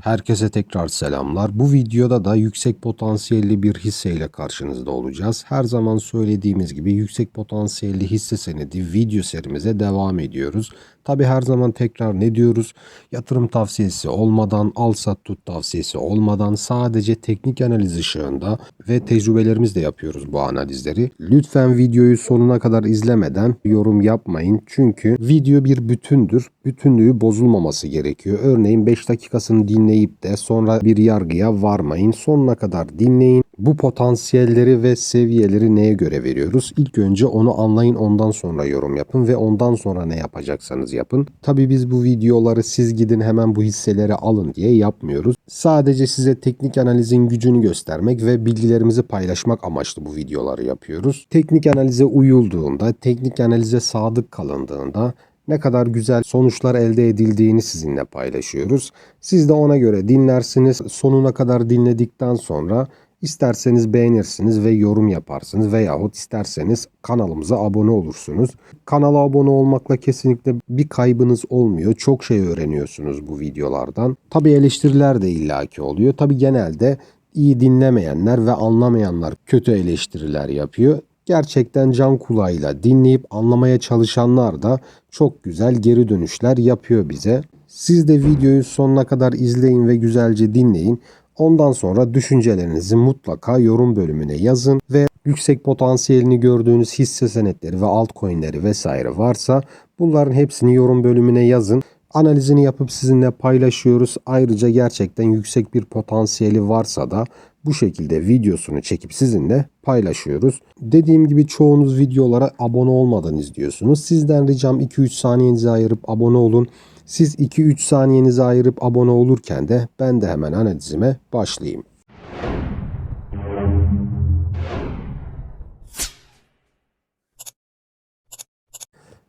Herkese tekrar selamlar. Bu videoda da yüksek potansiyelli bir hisseyle karşınızda olacağız. Her zaman söylediğimiz gibi yüksek potansiyelli hisse senedi video serimize devam ediyoruz. Tabi her zaman tekrar ne diyoruz? Yatırım tavsiyesi olmadan, al sat tut tavsiyesi olmadan sadece teknik analiz ışığında ve tecrübelerimizle yapıyoruz bu analizleri. Lütfen videoyu sonuna kadar izlemeden yorum yapmayın. Çünkü video bir bütündür. Bütünlüğü bozulmaması gerekiyor. Örneğin 5 dakikasını dinleyip de sonra bir yargıya varmayın. Sonuna kadar dinleyin. Bu potansiyelleri ve seviyeleri neye göre veriyoruz? İlk önce onu anlayın ondan sonra yorum yapın ve ondan sonra ne yapacaksanız yapın. Tabi biz bu videoları siz gidin hemen bu hisseleri alın diye yapmıyoruz. Sadece size teknik analizin gücünü göstermek ve bilgilerimizi paylaşmak amaçlı bu videoları yapıyoruz. Teknik analize uyulduğunda, teknik analize sadık kalındığında ne kadar güzel sonuçlar elde edildiğini sizinle paylaşıyoruz. Siz de ona göre dinlersiniz. Sonuna kadar dinledikten sonra isterseniz beğenirsiniz ve yorum yaparsınız veyahut isterseniz kanalımıza abone olursunuz. Kanala abone olmakla kesinlikle bir kaybınız olmuyor. Çok şey öğreniyorsunuz bu videolardan. Tabi eleştiriler de illaki oluyor. Tabi genelde iyi dinlemeyenler ve anlamayanlar kötü eleştiriler yapıyor gerçekten can kulağıyla dinleyip anlamaya çalışanlar da çok güzel geri dönüşler yapıyor bize. Siz de videoyu sonuna kadar izleyin ve güzelce dinleyin. Ondan sonra düşüncelerinizi mutlaka yorum bölümüne yazın ve yüksek potansiyelini gördüğünüz hisse senetleri ve altcoin'leri vesaire varsa bunların hepsini yorum bölümüne yazın. Analizini yapıp sizinle paylaşıyoruz. Ayrıca gerçekten yüksek bir potansiyeli varsa da bu şekilde videosunu çekip sizinle paylaşıyoruz. Dediğim gibi çoğunuz videolara abone olmadan izliyorsunuz. Sizden ricam 2-3 saniyenizi ayırıp abone olun. Siz 2-3 saniyenizi ayırıp abone olurken de ben de hemen analizime başlayayım.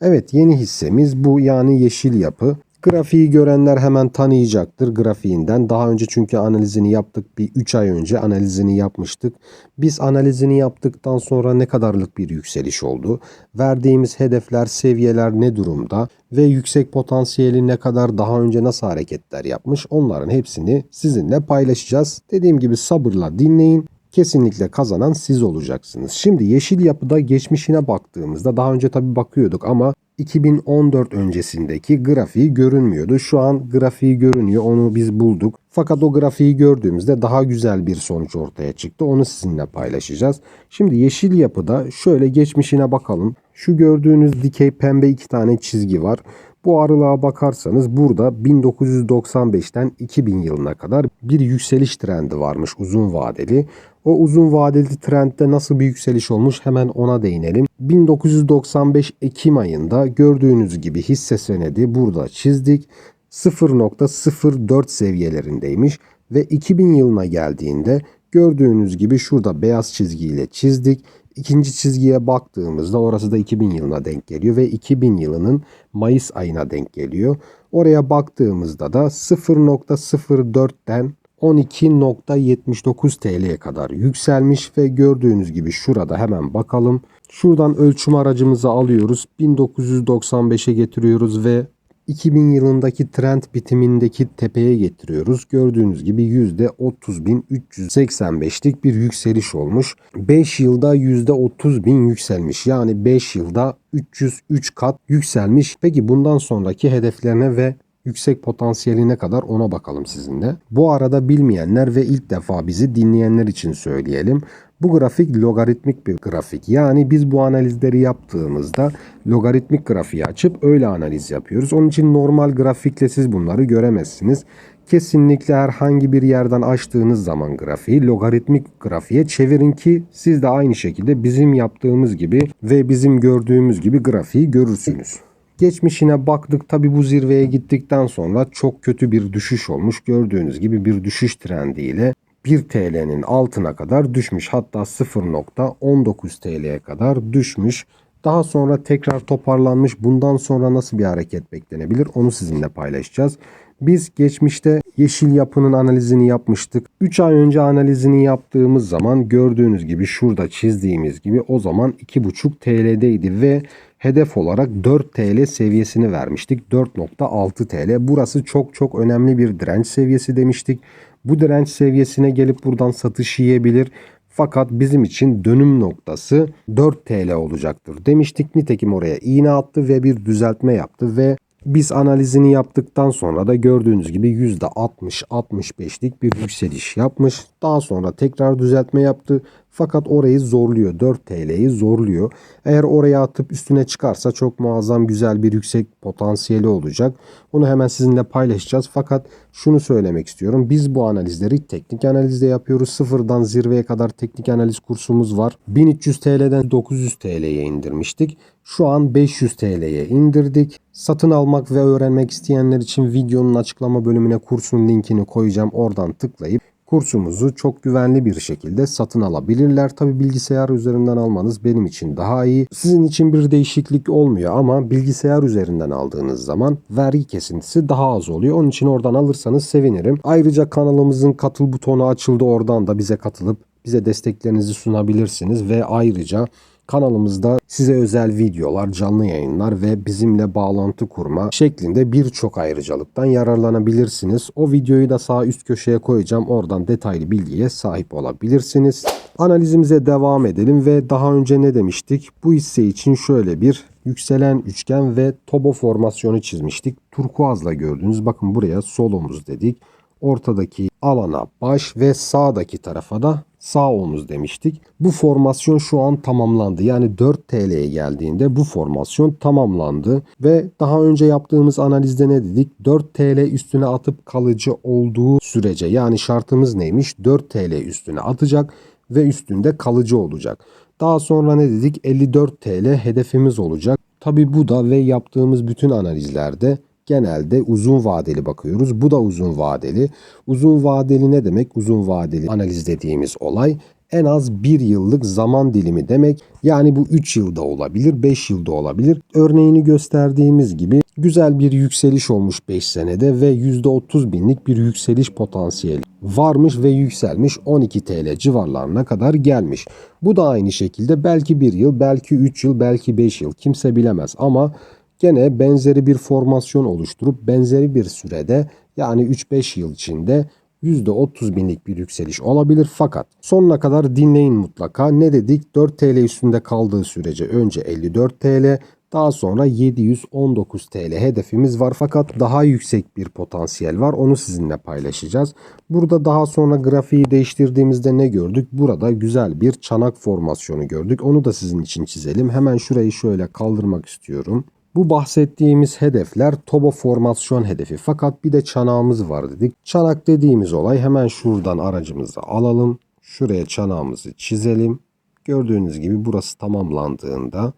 Evet yeni hissemiz bu yani yeşil yapı. Grafiği görenler hemen tanıyacaktır grafiğinden. Daha önce çünkü analizini yaptık. Bir 3 ay önce analizini yapmıştık. Biz analizini yaptıktan sonra ne kadarlık bir yükseliş oldu? Verdiğimiz hedefler, seviyeler ne durumda? Ve yüksek potansiyeli ne kadar daha önce nasıl hareketler yapmış? Onların hepsini sizinle paylaşacağız. Dediğim gibi sabırla dinleyin kesinlikle kazanan siz olacaksınız. Şimdi yeşil yapıda geçmişine baktığımızda daha önce tabi bakıyorduk ama 2014 öncesindeki grafiği görünmüyordu. Şu an grafiği görünüyor. Onu biz bulduk. Fakat o grafiği gördüğümüzde daha güzel bir sonuç ortaya çıktı. Onu sizinle paylaşacağız. Şimdi yeşil yapıda şöyle geçmişine bakalım. Şu gördüğünüz dikey pembe iki tane çizgi var. Bu aralığa bakarsanız burada 1995'ten 2000 yılına kadar bir yükseliş trendi varmış uzun vadeli. O uzun vadeli trendde nasıl bir yükseliş olmuş hemen ona değinelim. 1995 Ekim ayında gördüğünüz gibi hisse senedi burada çizdik. 0.04 seviyelerindeymiş ve 2000 yılına geldiğinde gördüğünüz gibi şurada beyaz çizgiyle çizdik. İkinci çizgiye baktığımızda orası da 2000 yılına denk geliyor ve 2000 yılının Mayıs ayına denk geliyor. Oraya baktığımızda da 0.04'ten 12.79 TL'ye kadar yükselmiş ve gördüğünüz gibi şurada hemen bakalım. Şuradan ölçüm aracımızı alıyoruz. 1995'e getiriyoruz ve 2000 yılındaki trend bitimindeki tepeye getiriyoruz. Gördüğünüz gibi %30.385'lik bir yükseliş olmuş. 5 yılda %30.000 yükselmiş. Yani 5 yılda 303 kat yükselmiş. Peki bundan sonraki hedeflerine ve yüksek potansiyeline kadar ona bakalım sizinle. Bu arada bilmeyenler ve ilk defa bizi dinleyenler için söyleyelim. Bu grafik logaritmik bir grafik. Yani biz bu analizleri yaptığımızda logaritmik grafiği açıp öyle analiz yapıyoruz. Onun için normal grafikle siz bunları göremezsiniz. Kesinlikle herhangi bir yerden açtığınız zaman grafiği logaritmik grafiğe çevirin ki siz de aynı şekilde bizim yaptığımız gibi ve bizim gördüğümüz gibi grafiği görürsünüz. Geçmişine baktık tabi bu zirveye gittikten sonra çok kötü bir düşüş olmuş. Gördüğünüz gibi bir düşüş trendiyle 1 TL'nin altına kadar düşmüş. Hatta 0.19 TL'ye kadar düşmüş. Daha sonra tekrar toparlanmış. Bundan sonra nasıl bir hareket beklenebilir onu sizinle paylaşacağız. Biz geçmişte yeşil yapının analizini yapmıştık. 3 ay önce analizini yaptığımız zaman gördüğünüz gibi şurada çizdiğimiz gibi o zaman 2.5 TL'deydi ve hedef olarak 4 TL seviyesini vermiştik. 4.6 TL. Burası çok çok önemli bir direnç seviyesi demiştik. Bu direnç seviyesine gelip buradan satış yiyebilir. Fakat bizim için dönüm noktası 4 TL olacaktır demiştik. Nitekim oraya iğne attı ve bir düzeltme yaptı ve biz analizini yaptıktan sonra da gördüğünüz gibi %60-65'lik bir yükseliş yapmış. Daha sonra tekrar düzeltme yaptı. Fakat orayı zorluyor. 4 TL'yi zorluyor. Eğer oraya atıp üstüne çıkarsa çok muazzam güzel bir yüksek potansiyeli olacak. Onu hemen sizinle paylaşacağız. Fakat şunu söylemek istiyorum. Biz bu analizleri teknik analizde yapıyoruz. Sıfırdan zirveye kadar teknik analiz kursumuz var. 1300 TL'den 900 TL'ye indirmiştik. Şu an 500 TL'ye indirdik. Satın almak ve öğrenmek isteyenler için videonun açıklama bölümüne kursun linkini koyacağım. Oradan tıklayıp kursumuzu çok güvenli bir şekilde satın alabilirler. Tabi bilgisayar üzerinden almanız benim için daha iyi. Sizin için bir değişiklik olmuyor ama bilgisayar üzerinden aldığınız zaman vergi kesintisi daha az oluyor. Onun için oradan alırsanız sevinirim. Ayrıca kanalımızın katıl butonu açıldı. Oradan da bize katılıp bize desteklerinizi sunabilirsiniz ve ayrıca Kanalımızda size özel videolar, canlı yayınlar ve bizimle bağlantı kurma şeklinde birçok ayrıcalıktan yararlanabilirsiniz. O videoyu da sağ üst köşeye koyacağım. Oradan detaylı bilgiye sahip olabilirsiniz. Analizimize devam edelim ve daha önce ne demiştik? Bu hisse için şöyle bir yükselen üçgen ve tobo formasyonu çizmiştik. Turkuazla gördüğünüz bakın buraya sol omuz dedik. Ortadaki alana baş ve sağdaki tarafa da sağ omuz demiştik. Bu formasyon şu an tamamlandı. Yani 4 TL'ye geldiğinde bu formasyon tamamlandı. Ve daha önce yaptığımız analizde ne dedik? 4 TL üstüne atıp kalıcı olduğu sürece yani şartımız neymiş? 4 TL üstüne atacak ve üstünde kalıcı olacak. Daha sonra ne dedik? 54 TL hedefimiz olacak. Tabi bu da ve yaptığımız bütün analizlerde genelde uzun vadeli bakıyoruz. Bu da uzun vadeli. Uzun vadeli ne demek? Uzun vadeli analiz dediğimiz olay en az bir yıllık zaman dilimi demek. Yani bu 3 yılda olabilir, 5 yılda olabilir. Örneğini gösterdiğimiz gibi güzel bir yükseliş olmuş 5 senede ve %30 binlik bir yükseliş potansiyeli varmış ve yükselmiş 12 TL civarlarına kadar gelmiş. Bu da aynı şekilde belki 1 yıl, belki 3 yıl, belki 5 yıl kimse bilemez ama gene benzeri bir formasyon oluşturup benzeri bir sürede yani 3-5 yıl içinde %30 binlik bir yükseliş olabilir fakat sonuna kadar dinleyin mutlaka. Ne dedik? 4 TL üstünde kaldığı sürece önce 54 TL daha sonra 719 TL hedefimiz var fakat daha yüksek bir potansiyel var. Onu sizinle paylaşacağız. Burada daha sonra grafiği değiştirdiğimizde ne gördük? Burada güzel bir çanak formasyonu gördük. Onu da sizin için çizelim. Hemen şurayı şöyle kaldırmak istiyorum. Bu bahsettiğimiz hedefler tobo formasyon hedefi. Fakat bir de çanağımız var dedik. Çanak dediğimiz olay hemen şuradan aracımızı alalım. Şuraya çanağımızı çizelim. Gördüğünüz gibi burası tamamlandığında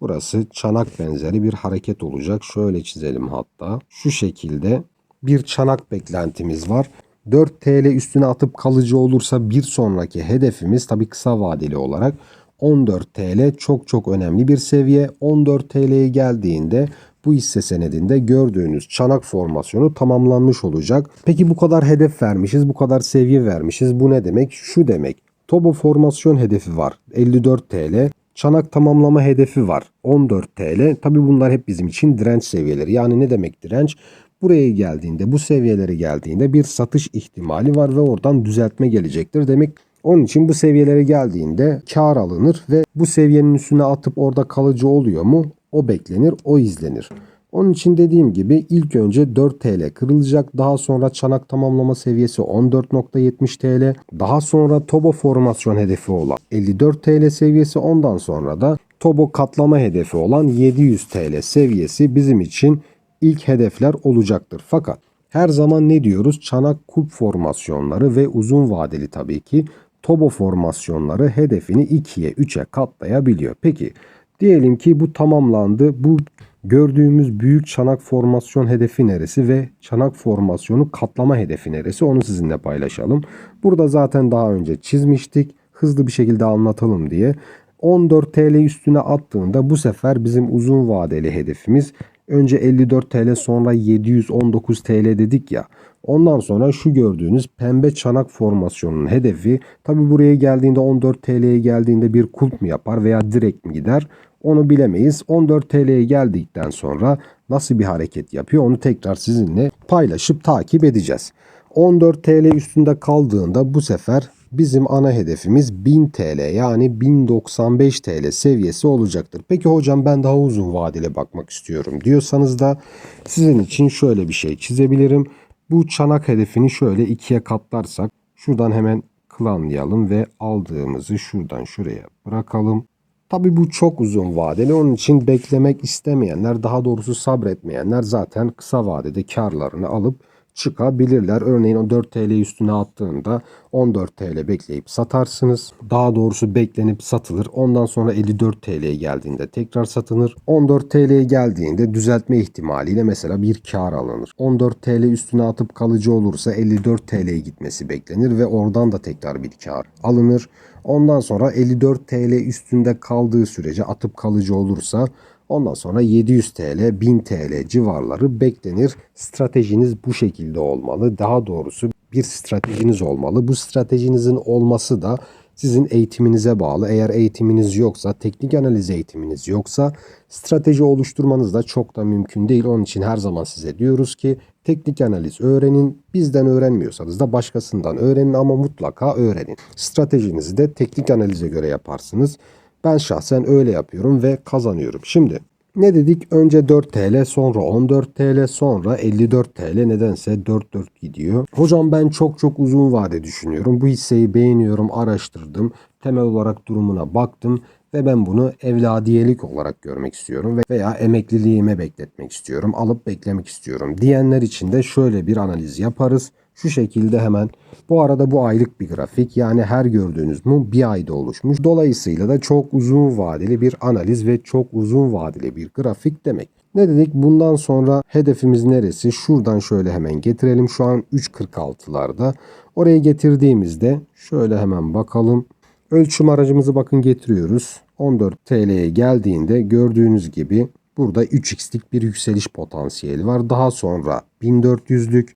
burası çanak benzeri bir hareket olacak. Şöyle çizelim hatta. Şu şekilde bir çanak beklentimiz var. 4 TL üstüne atıp kalıcı olursa bir sonraki hedefimiz tabi kısa vadeli olarak 14 TL çok çok önemli bir seviye. 14 TL'ye geldiğinde bu hisse senedinde gördüğünüz çanak formasyonu tamamlanmış olacak. Peki bu kadar hedef vermişiz, bu kadar seviye vermişiz. Bu ne demek? Şu demek. Tobo formasyon hedefi var 54 TL. Çanak tamamlama hedefi var 14 TL. Tabi bunlar hep bizim için direnç seviyeleri. Yani ne demek direnç? Buraya geldiğinde, bu seviyelere geldiğinde bir satış ihtimali var ve oradan düzeltme gelecektir. Demek onun için bu seviyelere geldiğinde kar alınır ve bu seviyenin üstüne atıp orada kalıcı oluyor mu? O beklenir, o izlenir. Onun için dediğim gibi ilk önce 4 TL kırılacak. Daha sonra çanak tamamlama seviyesi 14.70 TL. Daha sonra Tobo formasyon hedefi olan 54 TL seviyesi. Ondan sonra da Tobo katlama hedefi olan 700 TL seviyesi bizim için ilk hedefler olacaktır. Fakat her zaman ne diyoruz? Çanak kulp formasyonları ve uzun vadeli tabii ki Tobo formasyonları hedefini 2'ye 3'e katlayabiliyor. Peki diyelim ki bu tamamlandı. Bu gördüğümüz büyük çanak formasyon hedefi neresi ve çanak formasyonu katlama hedefi neresi onu sizinle paylaşalım. Burada zaten daha önce çizmiştik. Hızlı bir şekilde anlatalım diye. 14 TL üstüne attığında bu sefer bizim uzun vadeli hedefimiz önce 54 TL sonra 719 TL dedik ya. Ondan sonra şu gördüğünüz pembe çanak formasyonunun hedefi tabi buraya geldiğinde 14 TL'ye geldiğinde bir kulp mu yapar veya direkt mi gider? onu bilemeyiz. 14 TL'ye geldikten sonra nasıl bir hareket yapıyor onu tekrar sizinle paylaşıp takip edeceğiz. 14 TL üstünde kaldığında bu sefer bizim ana hedefimiz 1000 TL yani 1095 TL seviyesi olacaktır. Peki hocam ben daha uzun vadeli bakmak istiyorum diyorsanız da sizin için şöyle bir şey çizebilirim. Bu çanak hedefini şöyle ikiye katlarsak şuradan hemen klanlayalım ve aldığımızı şuradan şuraya bırakalım. Tabii bu çok uzun vadeli. Onun için beklemek istemeyenler, daha doğrusu sabretmeyenler zaten kısa vadede karlarını alıp çıkabilirler. Örneğin o 4 TL üstüne attığında 14 TL bekleyip satarsınız. Daha doğrusu beklenip satılır. Ondan sonra 54 TL'ye geldiğinde tekrar satılır. 14 TL'ye geldiğinde düzeltme ihtimaliyle mesela bir kar alınır. 14 TL üstüne atıp kalıcı olursa 54 TL'ye gitmesi beklenir ve oradan da tekrar bir kar alınır. Ondan sonra 54 TL üstünde kaldığı sürece atıp kalıcı olursa Ondan sonra 700 TL, 1000 TL civarları beklenir. Stratejiniz bu şekilde olmalı. Daha doğrusu bir stratejiniz olmalı. Bu stratejinizin olması da sizin eğitiminize bağlı. Eğer eğitiminiz yoksa, teknik analiz eğitiminiz yoksa strateji oluşturmanız da çok da mümkün değil. Onun için her zaman size diyoruz ki teknik analiz öğrenin. Bizden öğrenmiyorsanız da başkasından öğrenin ama mutlaka öğrenin. Stratejinizi de teknik analize göre yaparsınız. Ben şahsen öyle yapıyorum ve kazanıyorum. Şimdi ne dedik? Önce 4 TL, sonra 14 TL, sonra 54 TL. Nedense 4-4 gidiyor. Hocam ben çok çok uzun vade düşünüyorum. Bu hisseyi beğeniyorum, araştırdım. Temel olarak durumuna baktım ve ben bunu evladiyelik olarak görmek istiyorum veya emekliliğime bekletmek istiyorum, alıp beklemek istiyorum diyenler için de şöyle bir analiz yaparız. Şu şekilde hemen bu arada bu aylık bir grafik yani her gördüğünüz mum bir ayda oluşmuş. Dolayısıyla da çok uzun vadeli bir analiz ve çok uzun vadeli bir grafik demek. Ne dedik? Bundan sonra hedefimiz neresi? Şuradan şöyle hemen getirelim. Şu an 3.46'larda. Oraya getirdiğimizde şöyle hemen bakalım. Ölçüm aracımızı bakın getiriyoruz. 14 TL'ye geldiğinde gördüğünüz gibi burada 3x'lik bir yükseliş potansiyeli var. Daha sonra 1400'lük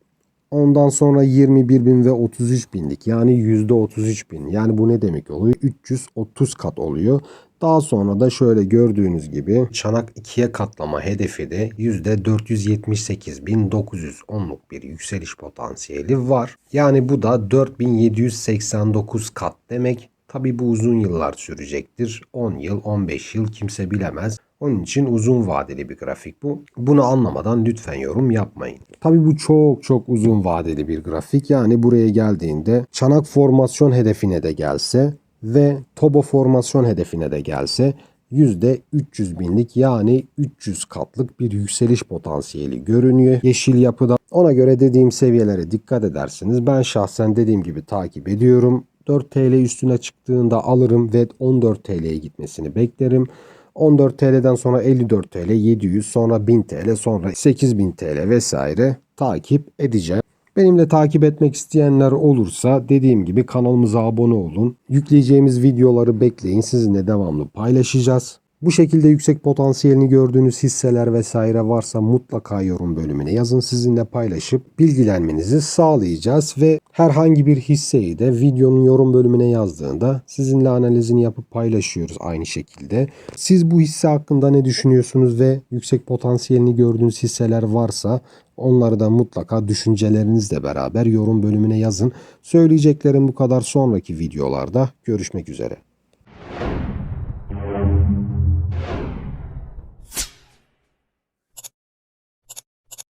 Ondan sonra 21 bin ve 33 binlik yani yüzde 33 bin. Yani bu ne demek oluyor? 330 kat oluyor. Daha sonra da şöyle gördüğünüz gibi çanak ikiye katlama hedefi de %478.910'luk bir yükseliş potansiyeli var. Yani bu da 4789 kat demek. Tabi bu uzun yıllar sürecektir. 10 yıl, 15 yıl kimse bilemez. Onun için uzun vadeli bir grafik bu. Bunu anlamadan lütfen yorum yapmayın. Tabi bu çok çok uzun vadeli bir grafik. Yani buraya geldiğinde çanak formasyon hedefine de gelse ve tobo formasyon hedefine de gelse %300 binlik yani 300 katlık bir yükseliş potansiyeli görünüyor yeşil yapıda. Ona göre dediğim seviyelere dikkat edersiniz. Ben şahsen dediğim gibi takip ediyorum. 4 TL üstüne çıktığında alırım ve 14 TL'ye gitmesini beklerim. 14 TL'den sonra 54 TL, 700, sonra 1000 TL, sonra 8000 TL vesaire takip edeceğim. Benimle takip etmek isteyenler olursa dediğim gibi kanalımıza abone olun. Yükleyeceğimiz videoları bekleyin. Sizinle devamlı paylaşacağız. Bu şekilde yüksek potansiyelini gördüğünüz hisseler vesaire varsa mutlaka yorum bölümüne yazın. Sizinle paylaşıp bilgilenmenizi sağlayacağız ve herhangi bir hisseyi de videonun yorum bölümüne yazdığında sizinle analizini yapıp paylaşıyoruz aynı şekilde. Siz bu hisse hakkında ne düşünüyorsunuz ve yüksek potansiyelini gördüğünüz hisseler varsa Onları da mutlaka düşüncelerinizle beraber yorum bölümüne yazın. Söyleyeceklerim bu kadar sonraki videolarda görüşmek üzere.